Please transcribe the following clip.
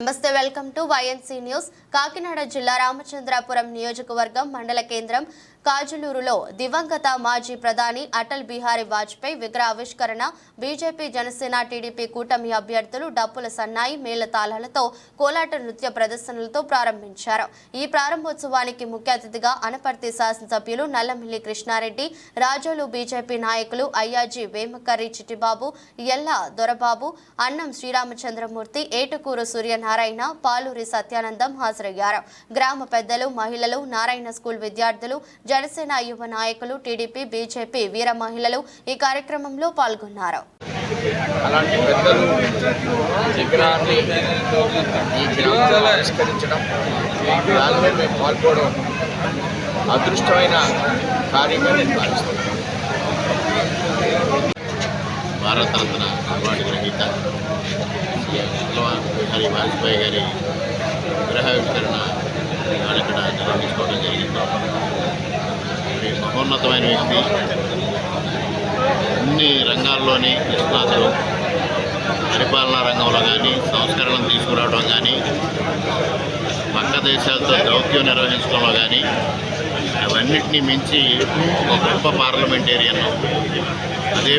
నమస్తే welcome to YNC news Kakinada జిల్లా రామచంద్రాపురం నియోజకవర్గం మండల కేంద్రం కాజులూరులో దివంగత మాజీ ప్రధాని అటల్ బిహారీ వాజ్పేయి విగ్రహ ఆవిష్కరణ బీజేపీ జనసేన టీడీపీ కూటమి అభ్యర్థులు డప్పుల సన్నాయి మేళతాళాలతో కోలాట నృత్య ప్రదర్శనలతో ప్రారంభించారు. ఈ ప్రారంభోత్సవానికి ముఖ్య అతిథిగా అనపర్తి శాసనసభ్యులు నల్లమిల్లి కృష్ణారెడ్డి రాజోలు బీజేపీ నాయకులు అయ్యాజీ వేమకర్రి చిట్టిబాబు ఎల్ల దొరబాబు అన్నం శ్రీరామచంద్రమూర్తి ఏటుకూరు సూర్యనారాయణ నారాయణ పాలూరి సత్యానందం హాజరయ్యారు. గ్రామ పెద్దలు మహిళలు నారాయణ స్కూల్ విద్యార్థులు జనసేన యువ నాయకులు టీడీపీ బీజేపీ వీర మహిళలు ఈ కార్యక్రమంలో పాల్గొన్నారు. అలాంటి పెద్దలు విగ్రహాన్ని ఈ గ్రామంలో ఆవిష్కరించడం దానిలో మేము పాల్గొనడం అదృష్టమైన కార్యమని నేను భావిస్తున్నాను. భారతరత్న అవార్డు గ్రహీత బిహారీ వాజ్పేయి గారి విగ్రహావిష్కరణ వాళ్ళు ఇక్కడ నిర్వహించుకోవడం జరిగింది. మరి మహోన్నతమైన వ్యక్తి అన్ని రంగాల్లోని నిష్ణాతులు పరిపాలనా రంగంలో కానీ సంస్కరణలు తీసుకురావడం కానీ పక్క దేశాలతో దౌత్యం నిర్వహించడంలో కానీ అవన్నిటినీ మించి ఒక గొప్ప పార్లమెంటేరియన్. అదే